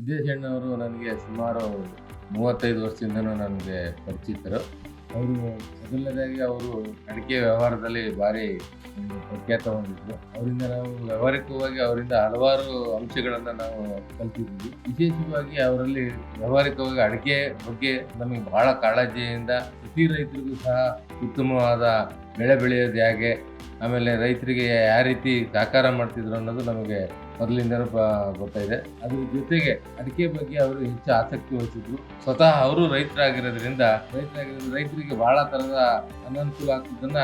ಸಿದ್ದೇಶಣ್ಣವರು ನನಗೆ ಸುಮಾರು ಮೂವತ್ತೈದು ವರ್ಷದಿಂದನೂ ನನಗೆ ಪರಿಚಿತರು. ಅವರು ಮೊದಲನೇದಾಗಿ ಅವರು ಅಡಿಕೆ ವ್ಯವಹಾರದಲ್ಲಿ ಭಾರಿ ಪ್ರಖ್ಯಾತ ಹೊಂದಿದ್ರು. ಅವರಿಂದ ನಾವು ವ್ಯವಹಾರಿಕವಾಗಿ ಅವರಿಂದ ಹಲವಾರು ಅಂಶಗಳನ್ನು ನಾವು ಕಲ್ತಿದ್ವಿ ವಿಶೇಷವಾಗಿ ಅವರಲ್ಲಿ ವ್ಯವಹಾರಿಕವಾಗಿ ಅಡಿಕೆ ಬಗ್ಗೆ ನಮಗೆ ಬಹಳ ಕಾಳಜಿಯಿಂದ ಪ್ರತಿ ರೈತರಿಗೂ ಸಹ ಉತ್ತಮವಾದ ಬೆಳೆ ಬೆಳೆಯೋದು ಹೇಗೆ, ಆಮೇಲೆ ರೈತರಿಗೆ ಯಾವ ರೀತಿ ಸಹಕಾರ ಮಾಡ್ತಿದ್ರು ಅನ್ನೋದು ನಮಗೆ ಮೊದಲಿಂದನೂ ಬರ್ತಾ ಗೊತ್ತಾಯಿದೆ ಅದ್ರ ಜೊತೆಗೆ ಅಡಿಕೆ ಬಗ್ಗೆ ಅವರು ಹೆಚ್ಚು ಆಸಕ್ತಿ ವಹಿಸಿದ್ರು. ಸ್ವತಃ ಅವರು ರೈತರಾಗಿರೋದ್ರಿಂದ ರೈತರಾಗಿರೋದ್ರಿಂದ ರೈತರಿಗೆ ಬಹಳ ತರದ ಅನನುಕೂಲ ಆಗ್ತಿದ್ದನ್ನ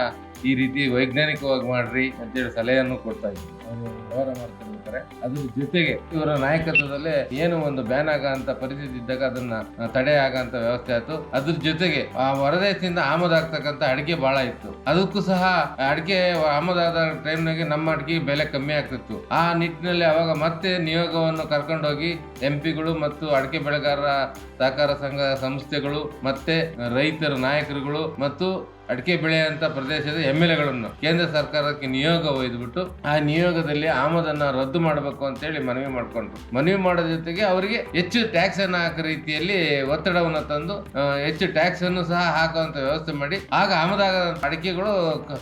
ಈ ರೀತಿ ವೈಜ್ಞಾನಿಕವಾಗಿ ಮಾಡ್ರಿ ಅಂತೇಳಿ ಸಲಹೆಯನ್ನು ಕೊಡ್ತಾ ಇದ್ರು. ಅವರು ವ್ಯವಹಾರ ಮಾಡ್ತಿರ್ತಾರೆ ಅದ್ರ ಜೊತೆಗೆ ಇವರ ನಾಯಕತ್ವದಲ್ಲೇ ಏನು ಒಂದು ಬ್ಯಾನ್ ಆಗಂತ ಪರಿಸ್ಥಿತಿ ಇದ್ದಾಗ ಅದನ್ನ ತಡೆ ಆಗಂತ ವ್ಯವಸ್ಥೆ ಆಯ್ತು. ಅದ್ರ ಜೊತೆಗೆ ಆ ಹೊರದೇಶದಿಂದ ಆಮದಾಗ್ತಕ್ಕಂಥ ಅಡಿಕೆ ಬಹಳ ಇತ್ತು. ಅದಕ್ಕೂ ಸಹ ಅಡಿಕೆ ಆಮದಾದ ಟೈಮ್ನಾಗೆ ನಮ್ಮ ಅಡಿಕೆ ಬೆಲೆ ಕಮ್ಮಿ ಆಗ್ತಿತ್ತು. ಆ ನಿಟ್ಟಿನಲ್ಲಿ ಅವಾಗ ಮತ್ತೆ ನಿಯೋಗವನ್ನು ಕರ್ಕೊಂಡೋಗಿ ಎಂ ಪಿಗಳು ಮತ್ತು ಅಡಿಕೆ ಬೆಳೆಗಾರರ ಸಹಕಾರ ಸಂಘ ಸಂಸ್ಥೆಗಳು, ಮತ್ತೆ ರೈತರ ನಾಯಕರುಗಳು ಮತ್ತು ಅಡಿಕೆ ಬೆಳೆಯಂತ ಪ್ರದೇಶದ ಎಂ ಎಲ್ ಎಗಳನ್ನು ಕೇಂದ್ರ ಸರ್ಕಾರಕ್ಕೆ ನಿಯೋಗ ಒಯ್ದುಬಿಟ್ಟು ಆ ನಿಯೋಗದಲ್ಲಿ ಆಮದನ್ನ ರದ್ದು ಮಾಡಬೇಕು ಅಂತ ಹೇಳಿ ಮನವಿ ಮಾಡ್ಕೊಂಡ್ರು. ಮನವಿ ಮಾಡೋ ಜೊತೆಗೆ ಅವರಿಗೆ ಹೆಚ್ಚು ಟ್ಯಾಕ್ಸ್ ಅನ್ನು ಹಾಕೋ ರೀತಿಯಲ್ಲಿ ಒತ್ತಡವನ್ನು ತಂದು ಹೆಚ್ಚು ಟ್ಯಾಕ್ಸ್ ಅನ್ನು ಸಹ ಹಾಕುವಂತ ವ್ಯವಸ್ಥೆ ಮಾಡಿ. ಆಗ ಆಮದಾಗ ಅಡಿಕೆಗಳು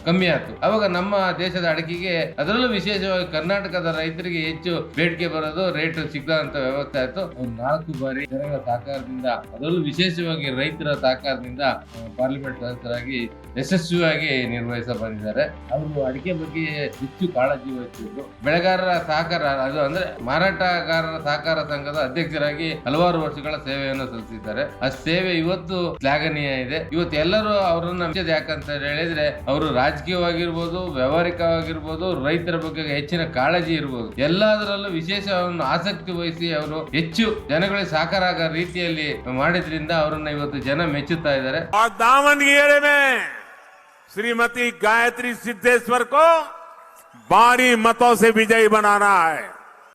ಕಮ್ಮಿ ಆಯ್ತು. ಅವಾಗ ನಮ್ಮ ದೇಶದ ಅಡಿಕೆಗೆ ಅದರಲ್ಲೂ ವಿಶೇಷವಾಗಿ ಕರ್ನಾಟಕದ ರೈತರಿಗೆ ಹೆಚ್ಚು ಬೇಡಿಕೆ ಬರೋದು ರೇಟ್ ಸಿಗದಂತ ವ್ಯವಸ್ಥೆ ಆಯ್ತು. ನಾಲ್ಕು ಬಾರಿ ಜನಗಳ ಸಹಕಾರದಿಂದ, ಅದರಲ್ಲೂ ವಿಶೇಷವಾಗಿ ರೈತರ ಸಹಕಾರದಿಂದ ಪಾರ್ಲಿಮೆಂಟ್ ಸದಸ್ಯರಾಗಿ ಯಶಸ್ವಿಯಾಗಿ ನಿರ್ವಹಿಸ ಬಂದಿದ್ದಾರೆ ಅವರು ಅಡಿಕೆ ಬಗ್ಗೆ ಹೆಚ್ಚು ಕಾಳಜಿ ವಹಿಸಿದ್ರು. ಬೆಳೆಗಾರರ ಸಹಕಾರ, ಅದು ಅಂದ್ರೆ ಮಾರಾಟಗಾರರ ಸಹಕಾರ ಸಂಘದ ಅಧ್ಯಕ್ಷರಾಗಿ ಹಲವಾರು ವರ್ಷಗಳ ಸೇವೆಯನ್ನು ಸಲ್ಲಿಸಿದ್ದಾರೆ. ಆ ಸೇವೆ ಇವತ್ತು ಶ್ಲಾಘನೀಯ ಇದೆ. ಇವತ್ತು ಎಲ್ಲರೂ ಅವರನ್ನ ಯಾಕಂತ ಹೇಳಿದ್ರೆ, ಅವರು ರಾಜಕೀಯವಾಗಿರ್ಬೋದು, ವ್ಯವಹಾರಿಕವಾಗಿರ್ಬೋದು, ರೈತರ ಬಗ್ಗೆ ಹೆಚ್ಚಿನ ಕಾಳಜಿ ಇರ್ಬೋದು. ಎಲ್ಲದರಲ್ಲೂ ವಿಶೇಷ ಆಸಕ್ತಿ ವಹಿಸಿ ಅವರು ಹೆಚ್ಚು ಜನಗಳಿಗೆ ಸಹಕಾರ ಆಗ ರೀತಿಯಲ್ಲಿ ಮಾಡಿದ್ರಿಂದ ಅವರನ್ನ ಇವತ್ತು ಜನ ಮೆಚ್ಚುತ್ತಾ ಇದ್ದಾರೆ. श्रीमती गायत्री सिद्धेश्वर को बारी मतों से विजयी बनाना है।